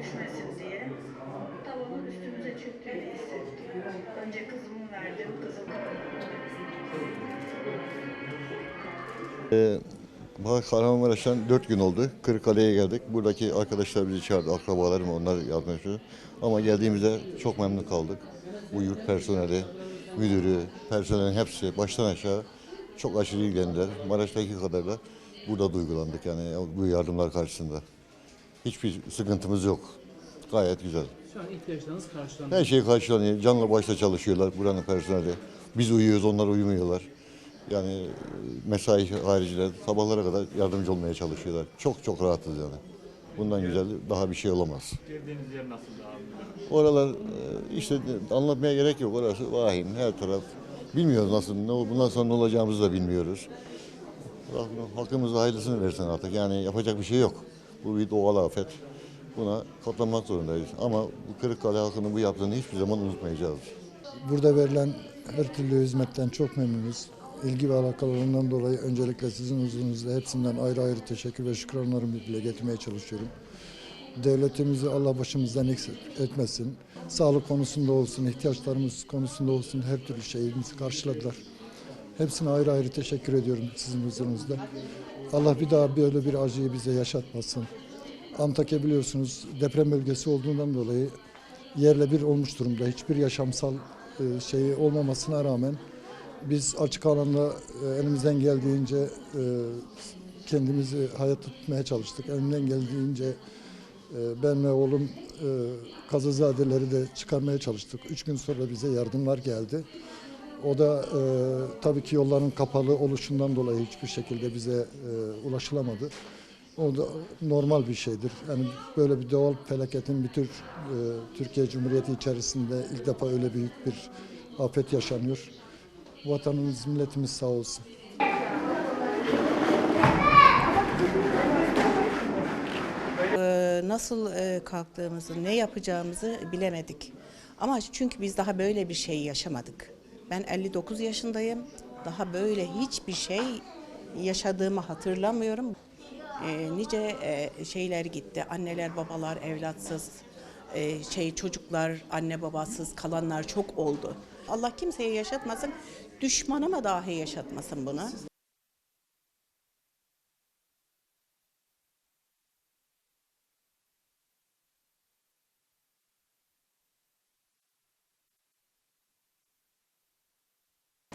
düşmesin diye tavanın üstümüze çöktüğünü hissettim. Önce kızımı verdim, kızım Ee, Kahramanmaraş'tan 4 gün oldu. Kırıkkale'ye geldik. Buradaki arkadaşlar bizi çağırdı. Akrabalarım onlar yardım ediyor. Ama geldiğimizde çok memnun kaldık. Bu yurt personeli, müdürü, personelin hepsi baştan aşağı çok aşırı ilgilendiler. Maraş'taki kadar da burada duygulandık yani bu yardımlar karşısında. Hiçbir sıkıntımız yok. Gayet güzel. Şu an ihtiyaçlarınız karşılanıyor. Her şey karşılanıyor. Canla başla çalışıyorlar buranın personeli. Biz uyuyoruz, onlar uyumuyorlar. Yani mesai hariciler sabahlara kadar yardımcı olmaya çalışıyorlar. Çok çok rahatız yani. Bundan güzel daha bir şey olamaz. Girdiğiniz yer nasıl abi? Oralar e, işte anlatmaya gerek yok. Orası vahim her taraf. Bilmiyoruz nasıl, ne, bundan sonra ne olacağımızı da bilmiyoruz. Rabbim Hakkımızda hayırlısını versin artık. Yani yapacak bir şey yok. Bu bir doğal afet. Buna katlanmak zorundayız. Ama bu Kırıkkale halkının bu yaptığını hiçbir zaman unutmayacağız. Burada verilen her türlü hizmetten çok memnunuz. İlgi ve alakalarından dolayı öncelikle sizin huzurunuzda hepsinden ayrı ayrı teşekkür ve şükranlarımı dile getirmeye çalışıyorum. Devletimizi Allah başımızdan eksik etmesin. Sağlık konusunda olsun, ihtiyaçlarımız konusunda olsun her türlü şeyimizi karşıladılar. Hepsine ayrı ayrı teşekkür ediyorum sizin huzurunuzda. Allah bir daha böyle bir acıyı bize yaşatmasın. Antakya biliyorsunuz deprem bölgesi olduğundan dolayı yerle bir olmuş durumda. Hiçbir yaşamsal e, şeyi olmamasına rağmen biz açık alanda e, elimizden geldiğince e, kendimizi hayatta tutmaya çalıştık. Elimden geldiğince e, ben ve oğlum Kazazadeleri de çıkarmaya çalıştık. Üç gün sonra bize yardımlar geldi. O da e, tabii ki yolların kapalı oluşundan dolayı hiçbir şekilde bize e, ulaşılamadı. O da normal bir şeydir. Yani böyle bir doğal felaketin bir tür e, Türkiye Cumhuriyeti içerisinde ilk defa öyle büyük bir afet yaşanıyor. Vatanımız, milletimiz sağ olsun. Ee, nasıl e, kalktığımızı, ne yapacağımızı bilemedik. Ama çünkü biz daha böyle bir şey yaşamadık. Ben 59 yaşındayım. Daha böyle hiçbir şey yaşadığımı hatırlamıyorum. Ee, nice e, şeyler gitti. Anneler, babalar evlatsız, e, şey çocuklar anne babasız kalanlar çok oldu. Allah kimseye yaşatmasın. Düşmanıma dahi yaşatmasın bunu.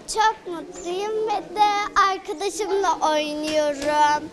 Çok mutluyum ve de arkadaşımla oynuyorum.